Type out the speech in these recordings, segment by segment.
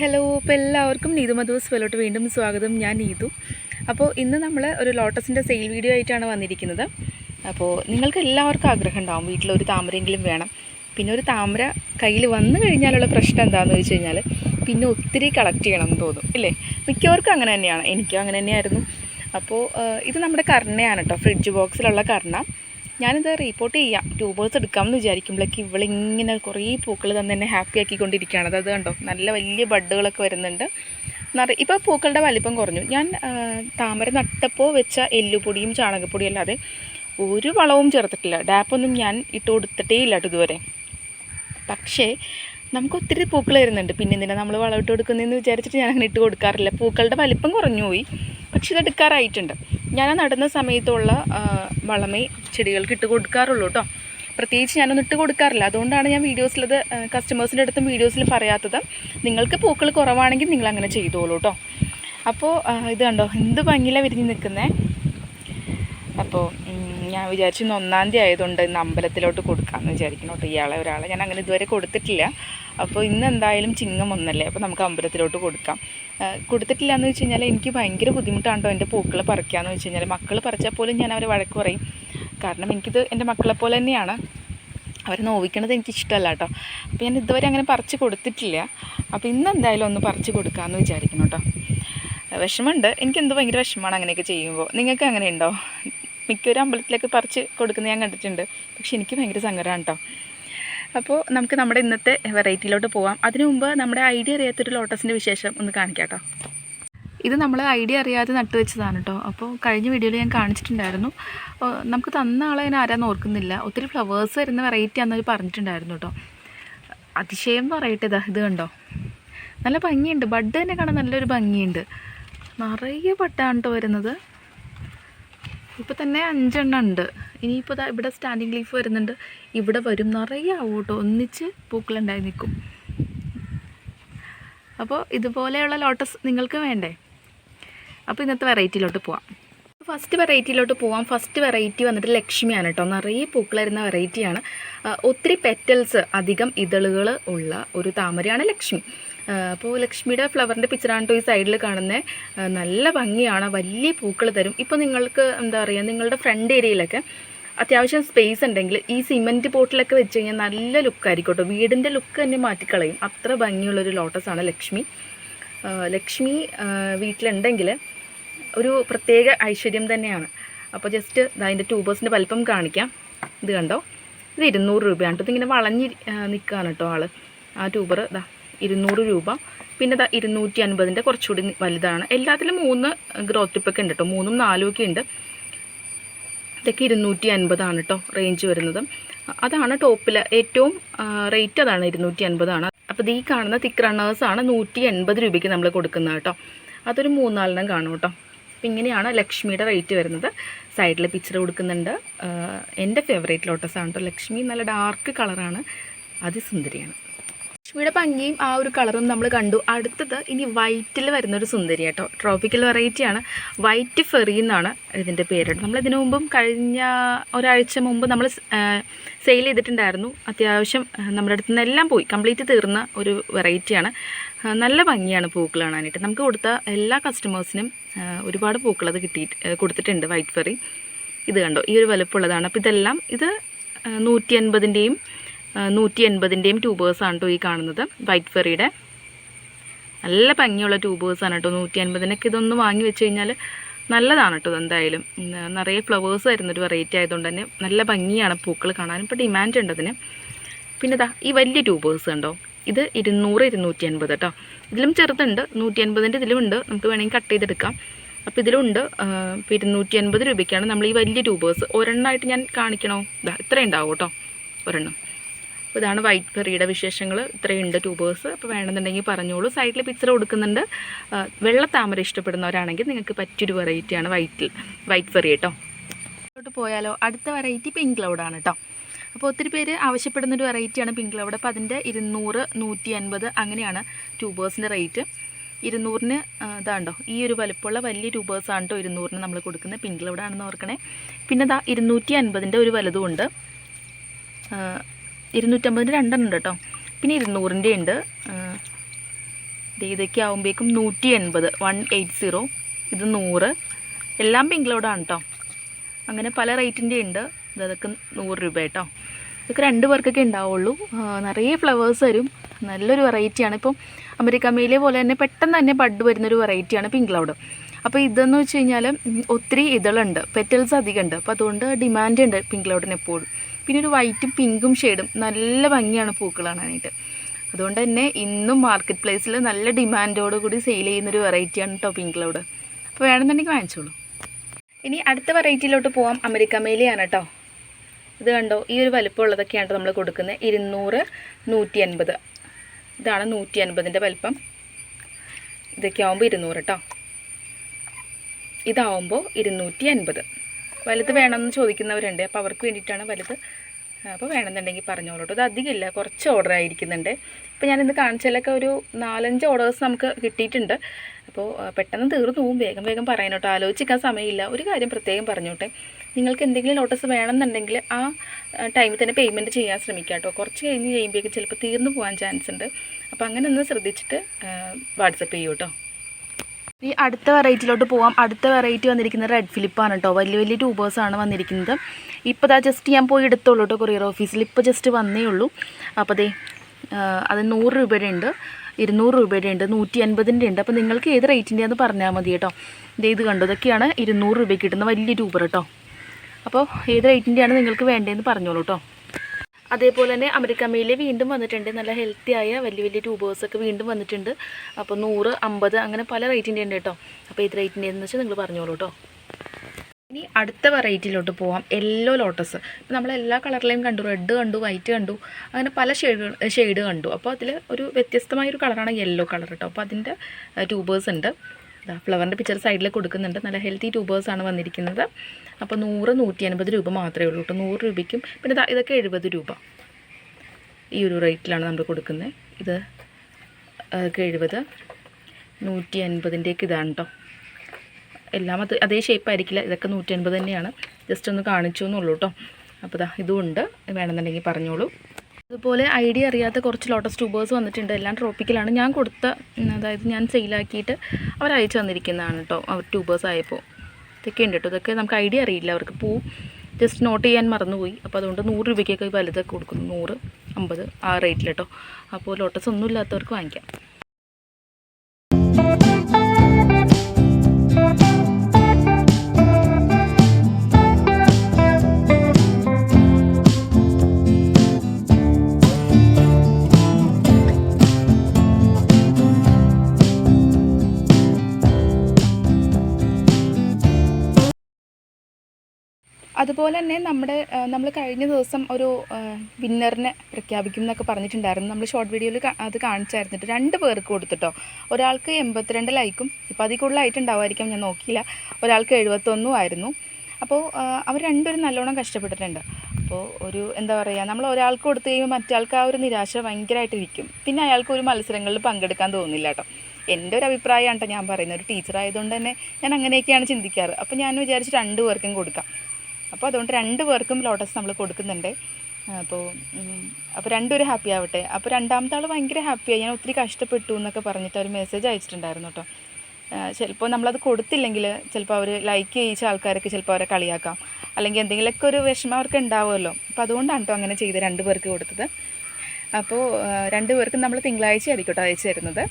Hello ഇപ്പോൾ എല്ലാവർക്കും നീതു മധുസ് വെലോട്ട് വീണ്ടും സ്വാഗതം. ഞാൻ നീതു. അപ്പോൾ ഇന്ന് നമ്മൾ ഒരു ലോട്ടസിന്റെ സെയിൽ വീഡിയോ ആയിട്ടാണ് വന്നിരിക്കുന്നത്. അപ്പോൾ നിങ്ങൾക്ക് എല്ലാവർക്കും ആഗ്രഹം ഉണ്ടാവും വീട്ടിലൊരു താമരയെങ്കിലും വേണം. പിന്നെ ഒരു താമര കയ്യിൽ വന്നു കഴിഞ്ഞാലുള്ള പ്രശ്നം എന്താണെന്ന് വെച്ച് കഴിഞ്ഞാൽ പിന്നെ ഒത്തിരി കളക്ട് ചെയ്യണം എന്ന് തോന്നും ഇല്ലേ? മിക്കവർക്കും അങ്ങനെ തന്നെയാണ് എനിക്കും അങ്ങനെ തന്നെയായിരുന്നു. അപ്പോൾ ഇത് നമ്മുടെ കർണയാണ് കേട്ടോ ഫ്രിഡ്ജ് ബോക്സിലുള്ള കർണ. ഞാനിത് റിപ്പോർട്ട് ചെയ്യാം. ട്യൂബേഴ്സ് എടുക്കാമെന്ന് വിചാരിക്കുമ്പോഴേക്ക് ഇവളിങ്ങനെ കുറേ പൂക്കൾ തന്നെ എന്നെ ഹാപ്പി ആക്കിക്കൊണ്ടിരിക്കുകയാണ്. അത് കണ്ടോ? നല്ല വലിയ ബഡുകളൊക്കെ വരുന്നുണ്ട്. നിറ ഇപ്പോൾ പൂക്കളുടെ വലിപ്പം കുറഞ്ഞു. ഞാൻ താമര നട്ടപ്പോൾ വെച്ച എല്ലുപൊടിയും ചാണകപ്പൊടിയും അല്ലാതെ ഒരു വളവും ചേർത്തിട്ടില്ല. ഡാപ്പൊന്നും ഞാൻ ഇട്ട് കൊടുത്തിട്ടേ ഇല്ല ഇതുവരെ. പക്ഷേ നമുക്ക് ഒത്തിരി പൂക്കൾ വരുന്നുണ്ട്. പിന്നെ എന്തിനാ നമ്മൾ വളമിട്ട് കൊടുക്കുന്നതെന്ന് വിചാരിച്ചിട്ട് ഞാൻ അങ്ങനെ ഇട്ട് കൊടുക്കാറില്ല. പൂക്കളുടെ വലിപ്പം കുറഞ്ഞു പോയി പക്ഷെ ഇത് എടുക്കാറായിട്ടുണ്ട്. ഞാൻ നടുന്ന സമയത്തുള്ള വളമേ ചെടികൾക്ക് ഇട്ട് കൊടുക്കാറുള്ളൂ കേട്ടോ പ്രത്യേകിച്ച് ഞാനൊന്നും ഇട്ട് കൊടുക്കാറില്ല. അതുകൊണ്ടാണ് ഞാൻ വീഡിയോസിലത് കസ്റ്റമേഴ്സിന്റെ അടുത്തും വീഡിയോസിൽ പറയാത്തത്. നിങ്ങൾക്ക് പൂക്കൾ കുറവാണെങ്കിൽ നിങ്ങൾ അങ്ങനെ ചെയ്തോളൂ കേട്ടോ അപ്പോൾ ഇത് കണ്ടോ? എന്ത് ഭംഗിയിലാണ് വിരിഞ്ഞ് നിൽക്കുന്നത് അപ്പോൾ ഞാൻ വിചാരിച്ചു ഒന്നാം തീയതി ആയതുകൊണ്ട് ഇന്ന് അമ്പലത്തിലോട്ട് കൊടുക്കാമെന്ന് വിചാരിക്കണം കേട്ടോ. ഇയാളെ ഒരാളെ ഞാൻ അങ്ങനെ ഇതുവരെ കൊടുത്തിട്ടില്ല. അപ്പോൾ ഇന്ന് എന്തായാലും ചിങ്ങം ഒന്നല്ലേ? അപ്പോൾ നമുക്ക് അമ്പലത്തിലോട്ട് കൊടുക്കാം. കൊടുത്തിട്ടില്ല എന്ന് വെച്ച് കഴിഞ്ഞാൽ എനിക്ക് ഭയങ്കര ബുദ്ധിമുട്ടാണ് കേട്ടോ എന്റെ പൂക്കൾ പറിക്കാമെന്ന് വെച്ച് കഴിഞ്ഞാൽ മക്കൾ പറിച്ചാൽ പോലും ഞാൻ അവരെ വഴക്ക് പറയും. കാരണം എനിക്കിത് എന്റെ മക്കളെ പോലെ തന്നെയാണ്. അവരെ നോവിക്കണത് എനിക്ക് ഇഷ്ടമല്ല കേട്ടോ. അപ്പോൾ ഞാൻ ഇതുവരെ അങ്ങനെ പറിച്ച് കൊടുത്തിട്ടില്ല. അപ്പോൾ ഇന്ന് എന്തായാലും ഒന്ന് പറിച്ച് കൊടുക്കാമെന്ന് വിചാരിക്കണം കേട്ടോ. വിഷമമുണ്ട്. എനിക്ക് എന്ത് ഭയങ്കര വിഷമമാണ് അങ്ങനെയൊക്കെ ചെയ്യുമ്പോൾ. നിങ്ങൾക്ക് അങ്ങനെ ഉണ്ടോ? മിക്കൊരു അമ്പലത്തിലൊക്കെ പറിച്ച് കൊടുക്കുന്നത് ഞാൻ കണ്ടിട്ടുണ്ട്. പക്ഷെ എനിക്ക് ഭയങ്കര സങ്കടമാണ് കേട്ടോ അപ്പോൾ നമുക്ക് നമ്മുടെ ഇന്നത്തെ വെറൈറ്റിയിലോട്ട് പോവാം. അതിനു മുമ്പ് നമ്മുടെ ഐഡിയ അറിയാത്തൊരു ലോട്ടസിന്റെ വിശേഷം ഒന്ന് കാണിക്കാം കേട്ടോ ഇത് നമ്മൾ ഐഡിയ അറിയാതെ നട്ടുവെച്ചതാണ് കേട്ടോ അപ്പോൾ കഴിഞ്ഞ വീഡിയോയിൽ ഞാൻ കാണിച്ചിട്ടുണ്ടായിരുന്നു. നമുക്ക് തന്ന ആളെ ഞാൻ ആരാന്ന് ഓർക്കുന്നില്ല. ഒത്തിരി ഫ്ലവേഴ്സ് വരുന്ന വെറൈറ്റി ആണെന്ന് പറഞ്ഞിട്ടുണ്ടായിരുന്നു കേട്ടോ അതിശയം പറയട്ടെ ഇതാ ഇത് കണ്ടോ? നല്ല ഭംഗിയുണ്ട്. ബഡ് തന്നെ കാണാൻ നല്ലൊരു ഭംഗിയുണ്ട്. നിറയെ പട്ടാണ് കേട്ടോ വരുന്നത്. ഇപ്പോൾ തന്നെ അഞ്ചെണ്ണം ഉണ്ട്. ഇനിയിപ്പോൾ ഇവിടെ സ്റ്റാൻഡിങ് ലീഫ് വരുന്നുണ്ട്. ഇവിടെ വരും നിറയെ ആവും കേട്ടോ. ഒന്നിച്ച് പൂക്കളുണ്ടായി നിൽക്കും. അപ്പോൾ ഇതുപോലെയുള്ള ലോട്ടസ് നിങ്ങൾക്ക് വേണ്ടേ? അപ്പോൾ ഇന്നത്തെ വെറൈറ്റിയിലോട്ട് പോവാം. ഫസ്റ്റ് വെറൈറ്റിയിലോട്ട് പോവാം. ഫസ്റ്റ് വെറൈറ്റി വന്നിട്ട് ലക്ഷ്മിയാണ് കേട്ടോ. നിറയെ പൂക്കൾ വരുന്ന വെറൈറ്റിയാണ് ഒത്തിരി പെറ്റൽസ് അധികം ഇതളുകൾ ഉള്ള ഒരു താമരയാണ് ലക്ഷ്മി. അപ്പോൾ ലക്ഷ്മിയുടെ ഫ്ലവറിന്റെ പിക്ചറാണ് കേട്ടോ ഈ സൈഡിൽ കാണുന്നത് നല്ല ഭംഗിയാണ് വലിയ പൂക്കൾ തരും. ഇപ്പോൾ നിങ്ങൾക്ക് എന്താ പറയുക നിങ്ങളുടെ ഫ്രണ്ട് ഏരിയയിലൊക്കെ അത്യാവശ്യം സ്പേസ് ഉണ്ടെങ്കിൽ ഈ സിമെന്റ് പോട്ടിലൊക്കെ വെച്ച് കഴിഞ്ഞാൽ നല്ല ലുക്കായിരിക്കും കേട്ടോ വീടിന്റെ ലുക്ക് തന്നെ മാറ്റിക്കളയും. അത്ര ഭംഗിയുള്ളൊരു ലോട്ടസാണ് ലക്ഷ്മി. ലക്ഷ്മി വീട്ടിലുണ്ടെങ്കിൽ ഒരു പ്രത്യേക ഐശ്വര്യം തന്നെയാണ്. അപ്പോൾ ജസ്റ്റ് അതിന്റെ ട്യൂബേഴ്സിന്റെ വലിപ്പം കാണിക്കാം. ഇത് കണ്ടോ? ഇത് ഇരുന്നൂറ് രൂപയാണ് കേട്ടോ ഇതിങ്ങനെ വളഞ്ഞ് നിൽക്കുകയാണ് കേട്ടോ ആൾ ആ ട്യൂബർ ഇതാ ഇരുന്നൂറ് രൂപ. പിന്നെ ഇതാ ഇരുന്നൂറ്റി അൻപതിന്റെ കുറച്ചുകൂടി വലുതാണ്. എല്ലാത്തിലും മൂന്ന് ഗ്രോത്ത് ടിപ്പൊക്കെ ഉണ്ട് കേട്ടോ മൂന്നും നാലും ഒക്കെ ഉണ്ട്. ഇതൊക്കെ ഇരുന്നൂറ്റി അൻപതാണ് കേട്ടോ റേഞ്ച് വരുന്നത്. അതാണ് ടോപ്പിൽ ഏറ്റവും റേറ്റ് അതാണ് ഇരുന്നൂറ്റി അൻപതാണ് അപ്പോൾ ഇത് ഈ കാണുന്ന തിക്ക് റണ്ണേഴ്സാണ് നൂറ്റി എൺപത് രൂപയ്ക്ക് നമ്മൾ കൊടുക്കുന്നത് കേട്ടോ അതൊരു മൂന്നാലെണ്ണം കാണും കേട്ടോ അപ്പം ഇങ്ങനെയാണ് ലക്ഷ്മിയുടെ റേറ്റ് വരുന്നത്. സൈഡിൽ പിക്ചർ കൊടുക്കുന്നുണ്ട്. എന്റെ ഫേവറേറ്റ് ആണ് കേട്ടോ ലക്ഷ്മി നല്ല ഡാർക്ക് കളറാണ് അതിസുന്ദരിയാണ്. ലക്ഷ്മിയുടെ ഭംഗിയും ആ ഒരു കളറും നമ്മൾ കണ്ടു. അടുത്തത് ഇനി വൈറ്റിൽ വരുന്ന വരുന്നൊരു സുന്ദരി കേട്ടോ. ട്രോപ്പിക്കൽ വെറൈറ്റിയാണ് വൈറ്റ് ഫെറി എന്നാണ് ഇതിന്റെ പേര്. നമ്മൾ ഇതിനു മുമ്പും കഴിഞ്ഞ ഒരാഴ്ച മുമ്പ് നമ്മൾ സെയിൽ ചെയ്തിട്ടുണ്ടായിരുന്നു. അത്യാവശ്യം നമ്മുടെ അടുത്ത് നിന്നെല്ലാം പോയി. കംപ്ലീറ്റ് തീർന്ന ഒരു വെറൈറ്റിയാണ് നല്ല ഭംഗിയാണ് പൂക്കൾ കാണാനായിട്ട്. നമുക്ക് കൊടുത്ത എല്ലാ കസ്റ്റമേഴ്സിനും ഒരുപാട് പൂക്കൾ അത് കിട്ടിയിട്ട് കൊടുത്തിട്ടുണ്ട് വൈറ്റ് ഫെറി ഇത് കണ്ടോ? ഈ ഒരു വലുപ്പമുള്ളതാണ്. അപ്പോൾ ഇതെല്ലാം ഇത് നൂറ്റി അൻപതിന്റെയും നൂറ്റി എൺപതിന്റെയും ട്യൂബേഴ്സാണ് കേട്ടോ ഈ കാണുന്നത്. വൈറ്റ് ഫെറിയുടെ നല്ല ഭംഗിയുള്ള ട്യൂബേഴ്സാണ് കേട്ടോ നൂറ്റി അൻപതിനൊക്കെ ഇതൊന്ന് വാങ്ങി വെച്ച് കഴിഞ്ഞാൽ നല്ലതാണ് കേട്ടോ എന്തായാലും നിറയെ ഫ്ലവേഴ്സ് വരുന്നൊരു വെറൈറ്റി ആയതുകൊണ്ട് തന്നെ നല്ല ഭംഗിയാണ് പൂക്കൾ കാണാനും. ഇപ്പോൾ ഡിമാൻഡ് ഉണ്ട് അതിന്. പിന്നെ ഇതാ ഈ വലിയ ട്യൂബേഴ്സ് ഉണ്ടോ ഇത് ഇരുന്നൂറ് ഇരുന്നൂറ്റി അൻപത് കേട്ടോ ഇതിലും ചെറുതുണ്ട്. നൂറ്റി അൻപതിന്റെ ഇതിലുമുണ്ട് നമുക്ക് വേണമെങ്കിൽ കട്ട് ചെയ്തെടുക്കാം. അപ്പോൾ ഇതിലുണ്ട്. ഇപ്പോൾ ഇരുന്നൂറ്റി അൻപത് രൂപയ്ക്കാണ് നമ്മൾ ഈ വലിയ ട്യൂബേഴ്സ് ഒരെണ്ണമായിട്ട് ഞാൻ കാണിക്കണോ? ഇതാ ഇത്രയും ഉണ്ടാവും കേട്ടോ ഒരെണ്ണം. അപ്പോൾ ഇതാണ് വൈറ്റ് കറിയുടെ വിശേഷങ്ങൾ. ഇത്രയുണ്ട് ട്യൂബേഴ്സ് അപ്പോൾ വേണമെന്നുണ്ടെങ്കിൽ പറഞ്ഞോളൂ. സൈഡിൽ പിക്ചർ കൊടുക്കുന്നുണ്ട്. വെള്ള താമര ഇഷ്ടപ്പെടുന്നവരാണെങ്കിൽ നിങ്ങൾക്ക് പറ്റിയൊരു വെറൈറ്റിയാണ് വൈറ്റിൽ വൈറ്റ് കറി കേട്ടോ ോട്ട്. പോയാലോ. അടുത്ത വെറൈറ്റി പിങ്ക് ക്ലൗഡാണ് കേട്ടോ അപ്പോൾ ഒത്തിരി പേര് ആവശ്യപ്പെടുന്ന ഒരു വെറൈറ്റിയാണ് പിങ്ക് ക്ലൗഡ് അപ്പോൾ അതിന്റെ ഇരുന്നൂറ് നൂറ്റി അൻപത് അങ്ങനെയാണ് ട്യൂബേഴ്സിന്റെ റേറ്റ് ഇരുന്നൂറിന് ഇതാണ്ടോ. ഈ ഒരു വലുപ്പമുള്ള വലിയ ട്യൂബേഴ്സ് ആണ് കേട്ടോ ഇരുന്നൂറിന് നമ്മൾ കൊടുക്കുന്നത് പിങ്ക് ക്ലൗഡാണെന്ന് ഓർക്കണേ. പിന്നെ ഇതാ ഇരുന്നൂറ്റി അൻപതിന്റെ ഒരു വലുതും ഉണ്ട്. ആ, ഇരുന്നൂറ്റമ്പതിന്റെ രണ്ടെണ്ണം ഉണ്ട് കേട്ടോ. പിന്നെ ഇരുന്നൂറിന്റെ ഉണ്ട്. ഇതൊക്കെ ആകുമ്പോഴേക്കും നൂറ്റി എൺപത് വൺ എയ്റ്റ് സീറോ. ഇത് നൂറ്. എല്ലാം പിങ്ക് ക്ലൗഡാണ് കേട്ടോ അങ്ങനെ പല റേറ്റിന്റെ ഉണ്ട്. ഇതൊക്കെ നൂറ് രൂപ കേട്ടോ ഇതൊക്കെ രണ്ട് പേർക്കൊക്കെ ഉണ്ടാവുള്ളൂ. നിറയെ ഫ്ലവേഴ്സ് വരും നല്ലൊരു വെറൈറ്റിയാണ്. ഇപ്പം അമേരിക്ക മേലെ പോലെ തന്നെ പെട്ടെന്ന് തന്നെ ബഡ് വരുന്നൊരു വെറൈറ്റിയാണ് പിങ്ക് ക്ലൗഡ് അപ്പോൾ ഇതെന്ന് വെച്ച് കഴിഞ്ഞാൽ ഒത്തിരി ഇതളുണ്ട്. പെറ്റൽസ് അധികം ഉണ്ട് അപ്പോൾ അതുകൊണ്ട് ഡിമാൻഡ് ഉണ്ട് പിങ്ക് ക്ലൗഡിന് എപ്പോഴും. പിന്നെ ഒരു വൈറ്റും പിങ്കും ഷെയ്ഡും നല്ല ഭംഗിയാണ് പൂക്കൾ കാണാനായിട്ട്. അതുകൊണ്ട് തന്നെ ഇന്നും മാർക്കറ്റ് പ്ലേസിൽ നല്ല ഡിമാൻഡോട് കൂടി സെയിൽ ചെയ്യുന്നൊരു വെറൈറ്റിയാണ് കേട്ടോ പിങ്ക് ക്ലൗഡ് അപ്പോൾ വേണമെന്നുണ്ടെങ്കിൽ വാങ്ങിച്ചോളൂ. ഇനി അടുത്ത വെറൈറ്റിയിലോട്ട് പോവാം. അമേരിക്ക മേലെയാണ് കേട്ടോ ഇത് കണ്ടോ? ഈ ഒരു വലിപ്പമുള്ളതൊക്കെയാണ് നമ്മൾ കൊടുക്കുന്നത്. ഇരുന്നൂറ് നൂറ്റി അൻപത് ഇതാണ് നൂറ്റി അൻപതിന്റെ വലിപ്പം. ഇതൊക്കെ ആകുമ്പോൾ ഇരുന്നൂറ് കേട്ടോ ഇതാവുമ്പോൾ ഇരുന്നൂറ്റി അൻപത് വലുത് വേണമെന്ന് ചോദിക്കുന്നവരുണ്ട്. അപ്പോൾ അവർക്ക് വേണ്ടിയിട്ടാണ് വലുത്. അപ്പോൾ വേണമെന്നുണ്ടെങ്കിൽ പറഞ്ഞോളൂ കേട്ടോ അധികമില്ല കുറച്ച് ഓർഡർ ആയിരിക്കുന്നുണ്ട്. ഇപ്പോൾ ഞാനിന്ന് കാണിച്ചാലൊക്കെ ഒരു നാലഞ്ച് ഓർഡേഴ്സ് നമുക്ക് കിട്ടിയിട്ടുണ്ട്. അപ്പോൾ പെട്ടെന്ന് തീർന്നു പോകും വേഗം വേഗം പറയാനോട്ടോ ആലോചിക്കാൻ സമയമില്ല. ഒരു കാര്യം പ്രത്യേകം പറഞ്ഞോട്ടെ. നിങ്ങൾക്ക് എന്തെങ്കിലും ലോട്ടസ് വേണമെന്നുണ്ടെങ്കിൽ ആ ടൈമിൽ തന്നെ പേയ്മെന്റ് ചെയ്യാൻ ശ്രമിക്കുക കേട്ടോ കുറച്ച് കഴിഞ്ഞ് കഴിയുമ്പോഴേക്കും ചിലപ്പോൾ തീർന്നു പോകാൻ ചാൻസ് ഉണ്ട്. അപ്പോൾ അങ്ങനെ ഒന്ന് ശ്രദ്ധിച്ചിട്ട് വാട്സപ്പ് ചെയ്യൂ കേട്ടോ ഈ അടുത്ത വെറൈറ്റിയിലോട്ട് പോവാം. അടുത്ത വെറൈറ്റി വന്നിരിക്കുന്നത് റെഡ് ഫിലിപ്പാണ് കേട്ടോ വലിയ വലിയ ട്യൂബേഴ്സാണ് വന്നിരിക്കുന്നത്. ഇപ്പോൾ ദാ ജസ്റ്റ് ഞാൻ പോയി എടുത്തോളൂ കേട്ടോ കൊറിയർ ഓഫീസിൽ ഇപ്പോൾ ജസ്റ്റ് വന്നേ ഉള്ളൂ. അപ്പോൾ ദേ അത് നൂറ് രൂപയുടെ ഉണ്ട് ഇരുന്നൂറ് രൂപയുടെ ഉണ്ട് നൂറ്റി അൻപതിന്റെ ഉണ്ട്. അപ്പോൾ നിങ്ങൾക്ക് ഏത് റേറ്റിന്റെയാന്ന് പറഞ്ഞാൽ മതി കേട്ടോ ഇത് കണ്ടോ? ഇതൊക്കെയാണ് ഇരുന്നൂറ് രൂപയ്ക്ക് കിട്ടുന്ന വലിയ ട്യൂബർ കേട്ടോ അപ്പോൾ ഏത് റേറ്റിന്റെയാണ് നിങ്ങൾക്ക് വേണ്ടതെന്ന് പറഞ്ഞോളൂ കേട്ടോ അതേപോലെ തന്നെ അമേരിക്ക മെയിലെ വീണ്ടും വന്നിട്ടുണ്ട്. നല്ല ഹെൽത്തി ആയ വലിയ വലിയ ട്യൂബേഴ്സൊക്കെ വീണ്ടും വന്നിട്ടുണ്ട്. അപ്പോൾ നൂറ് അമ്പത് അങ്ങനെ പല റേറ്റിന്റെ ഉണ്ട് കേട്ടോ അപ്പോൾ ഏത് റേറ്റിന്റെ എന്ന് വെച്ചാൽ നിങ്ങൾ പറഞ്ഞോളൂ കേട്ടോ ഇനി അടുത്ത വെറൈറ്റിയിലോട്ട് പോവാം. യെല്ലോ ലോട്ടസ് ഇപ്പോൾ നമ്മൾ എല്ലാ കളറിലെയും കണ്ടു. റെഡ് കണ്ടു വൈറ്റ് കണ്ടു. അങ്ങനെ പല ഷെയ്ഡ് ഷെയ്ഡ് കണ്ടു. അപ്പോൾ അതിൽ ഒരു വ്യത്യസ്തമായൊരു കളറാണ് യെല്ലോ കളർ കേട്ടോ അപ്പോൾ അതിന്റെ ട്യൂബേഴ്സ് ഉണ്ട്. ഫ്ലവറിന്റെ പിക്ചർ സൈഡിൽ കൊടുക്കുന്നുണ്ട്. നല്ല ഹെൽത്തി ട്യൂബേഴ്സ് ആണ് വന്നിരിക്കുന്നത്. അപ്പോൾ നൂറ് നൂറ്റി അൻപത് രൂപ മാത്രമേ ഉള്ളൂ കേട്ടോ. നൂറ് രൂപയ്ക്കും. പിന്നെ ഇതൊക്കെ എഴുപത് രൂപ. ഈ ഒരു റേറ്റിലാണ് നമ്മൾ കൊടുക്കുന്നത്. ഇത് അതൊക്കെ എഴുപത്. നൂറ്റി അൻപതിന്റെയൊക്കെ ഇതാണ് കേട്ടോ. എല്ലാം അത് അതേ ഷേപ്പ് ആയിരിക്കില്ല. ഇതൊക്കെ നൂറ്റി അൻപത് തന്നെയാണ്. ജസ്റ്റ് ഒന്ന് കാണിച്ചു എന്നുള്ളൂ കേട്ടോ. അപ്പോൾ ഇതും ഉണ്ട്. വേണമെന്നുണ്ടെങ്കിൽ പറഞ്ഞോളൂ. അതുപോലെ ഐഡിയ അറിയാത്ത കുറച്ച് ലോട്ടസ് ട്യൂബേഴ്സ് വന്നിട്ടുണ്ട്. എല്ലാം ട്രോപ്പിക്കലാണ്. ഞാൻ കൊടുത്ത അതായത് ഞാൻ സെയിലാക്കിയിട്ട് അവർ അയച്ചു തന്നിരിക്കുന്നതാണ് കേട്ടോ അവർ ട്യൂബേഴ്സ് ആയപ്പോൾ ഇതൊക്കെ ഉണ്ട് കേട്ടോ ഇതൊക്കെ നമുക്ക് ഐഡിയ അറിയില്ല. അവർക്ക് പൂ ജസ്റ്റ് നോട്ട് ചെയ്യാൻ മറന്നുപോയി. അപ്പോൾ അതുകൊണ്ട് നൂറ് രൂപയ്ക്കൊക്കെ വലുതൊക്കെ കൊടുക്കുന്നു. നൂറ് അമ്പത് ആ റേറ്റിൽ കേട്ടോ അപ്പോൾ ലോട്ടസ് ഒന്നും ഇല്ലാത്തവർക്ക് വാങ്ങിക്കാം. അതുപോലെ തന്നെ നമ്മുടെ നമ്മൾ കഴിഞ്ഞ ദിവസം ഒരു വിന്നറിനെ പ്രഖ്യാപിക്കും എന്നൊക്കെ പറഞ്ഞിട്ടുണ്ടായിരുന്നു. നമ്മൾ ഷോർട്ട് വീഡിയോയിൽ അത് കാണിച്ചായിരുന്നിട്ട് രണ്ട് പേർക്ക് കൊടുത്തിട്ടോ ഒരാൾക്ക് എൺപത്തിരണ്ട് ലൈക്കും ഇപ്പോൾ അതിൽ കൂടുതലായിട്ടുണ്ടാവുമായിരിക്കാം ഞാൻ നോക്കിയില്ല. ഒരാൾക്ക് എഴുപത്തൊന്നും ആയിരുന്നു. അപ്പോൾ അവർ രണ്ടുപേരും നല്ലോണം കഷ്ടപ്പെട്ടിട്ടുണ്ട്. അപ്പോൾ ഒരു എന്താ പറയുക നമ്മൾ ഒരാൾക്ക് കൊടുത്തു കഴിയുമ്പോൾ മറ്റാൾക്ക് ആ ഒരു നിരാശ ഭയങ്കരമായിട്ടിരിക്കും പിന്നെ അയാൾക്ക് ഒരു മത്സരങ്ങളിൽ പങ്കെടുക്കാൻ തോന്നില്ല കേട്ടോ എന്റെ ഒരു അഭിപ്രായമാണ് കേട്ടോ ഞാൻ പറയുന്നത്. ഒരു ടീച്ചർ ആയതുകൊണ്ട് തന്നെ ഞാൻ അങ്ങനെയൊക്കെയാണ് ചിന്തിക്കാറ്. അപ്പോൾ ഞാൻ വിചാരിച്ച് രണ്ട് പേർക്കും കൊടുക്കാം. അപ്പോൾ അതുകൊണ്ട് രണ്ട് പേർക്കും ലോട്ടസ് നമ്മൾ കൊടുക്കുന്നുണ്ട്. അപ്പോൾ അപ്പോൾ രണ്ടുപേരും ഹാപ്പി ആവട്ടെ. അപ്പോൾ രണ്ടാമത്തെ ആൾ ഭയങ്കര ഹാപ്പിയായി ഞാൻ ഒത്തിരി കഷ്ടപ്പെട്ടു എന്നൊക്കെ പറഞ്ഞിട്ട് ഒരു മെസ്സേജ് അയച്ചിട്ടുണ്ടായിരുന്നു കേട്ടോ. ചിലപ്പോൾ നമ്മളത് കൊടുത്തില്ലെങ്കിൽ ചിലപ്പോൾ അവർ ലൈക്ക് ചെയ്യിച്ച ആൾക്കാരൊക്കെ ചിലപ്പോൾ അവരെ കളിയാക്കാം. അല്ലെങ്കിൽ എന്തെങ്കിലുമൊക്കെ ഒരു വിഷമം അവർക്ക് ഉണ്ടാവുമല്ലോ. അപ്പോൾ അതുകൊണ്ടാണ് കേട്ടോ അങ്ങനെ ചെയ്ത് രണ്ട് പേർക്ക് കൊടുത്തത്. അപ്പോൾ രണ്ട് പേർക്കും നമ്മൾ തിങ്കളാഴ്ച ആയിരിക്കും കേട്ടോ അയച്ചു തരുന്നത്.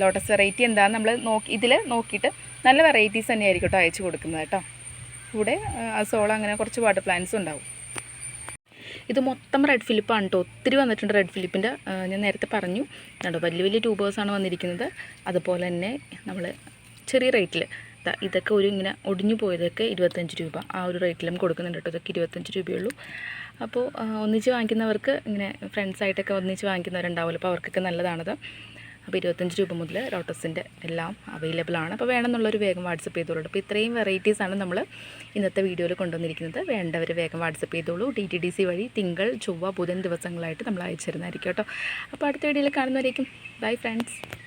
ലോട്ടസ് വെറൈറ്റി എന്താണെന്ന് നമ്മൾ നോക്കി ഇതിൽ നോക്കിയിട്ട് നല്ല വെറൈറ്റീസ് തന്നെയായിരിക്കും കേട്ടോ അയച്ചു കൊടുക്കുന്നത് കേട്ടോ കൂടെ അസോള അങ്ങനെ കുറച്ച് വാട്ടർ പ്ലാന്റ്സ് ഉണ്ടാവും. ഇത് മൊത്തം റെഡ് ഫിലിപ്പാണ് കേട്ടോ ഒത്തിരി വന്നിട്ടുണ്ട് റെഡ് ഫിലിപ്പിന്റെ ഞാൻ നേരത്തെ പറഞ്ഞു. കേട്ടോ വലിയ വലിയ ട്യൂബേഴ്സാണ് വന്നിരിക്കുന്നത്. അതുപോലെ തന്നെ നമ്മൾ ചെറിയ റേറ്റിൽ ഇതൊക്കെ ഒരു ഇങ്ങനെ ഒടിഞ്ഞു പോയതൊക്കെ ഇരുപത്തഞ്ച് രൂപ. ആ ഒരു റേറ്റിലും കൊടുക്കുന്നുണ്ട് കേട്ടോ ഇതൊക്കെ ഇരുപത്തഞ്ച് രൂപയുള്ളൂ അപ്പോൾ ഒന്നിച്ച് വാങ്ങിക്കുന്നവർക്ക് ഇങ്ങനെ ഫ്രണ്ട്സായിട്ടൊക്കെ ഒന്നിച്ച് വാങ്ങിക്കുന്നവരുണ്ടാവുമല്ലോ. അപ്പോൾ അവർക്കൊക്കെ നല്ലതാണത്. അപ്പോൾ ഇരുപത്തഞ്ച് രൂപ മുതൽ ലോട്ടസിന്റെ എല്ലാം അവൈലബിൾ ആണ്. അപ്പോൾ വേണമെന്നുള്ളൊരു വേഗം വാട്സപ്പ് ചെയ്തോളൂ. അപ്പോൾ ഇത്രയും വെറൈറ്റീസാണ് നമ്മൾ ഇന്നത്തെ വീഡിയോയിൽ കൊണ്ടുവന്നിരിക്കുന്നത്. വേണ്ടവർ വേഗം വാട്സപ്പ് ചെയ്തോളൂ. ഡി ടി ഡി സി വഴി തിങ്കൾ ചൊവ്വ ബുധൻ ദിവസങ്ങളായിട്ട് നമ്മൾ അയച്ചു തരുന്നതായിരിക്കും കേട്ടോ. അപ്പോൾ അടുത്ത വീഡിയോയിൽ കാണുന്നവരേക്കും. Bye friends